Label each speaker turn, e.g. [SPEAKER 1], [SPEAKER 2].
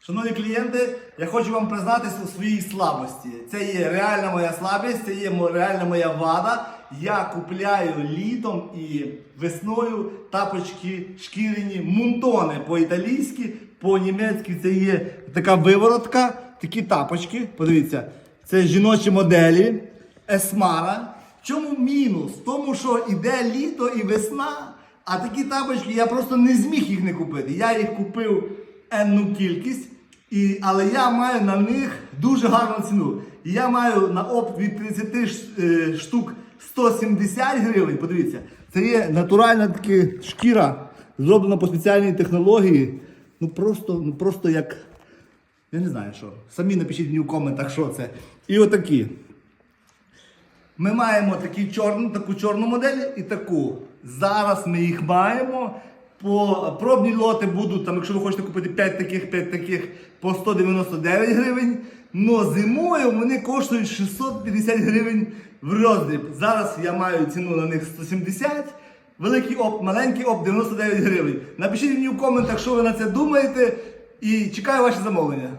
[SPEAKER 1] Шановні клієнти, я хочу вам признатися у своїй слабості. Це є реальна моя слабість, це є реальна моя вада. Я купляю літом і весною тапочки шкіряні мунтони по-італійськи, по-німецьки це є така виворотка, такі тапочки. Подивіться, це жіночі моделі, есмара. В чому мінус? Тому, що іде літо і весна, а такі тапочки я просто не зміг їх не купити. Я їх купив енну кількість, і, але я маю на них дуже гарну ціну. І я маю на опт від 30 е, штук 170 гривень. Подивіться, це є натуральна така шкіра, зроблена по спеціальній технології. Ну просто, ну просто як. Я не знаю що. Самі напишіть мені в коментах, що це. І отакі. Ми маємо такі чорну, таку чорну модель і таку. Зараз ми їх маємо. По пробні лоти будуть, там, якщо ви хочете купити 5 таких, 5 таких по 199 гривень. Но зимою вони коштують 650 гривень в роздріб. Зараз я маю ціну на них 170. Великий оп, маленький оп 99 гривень. Напишіть мені в коментах, що ви на це думаєте, і чекаю ваші замовлення.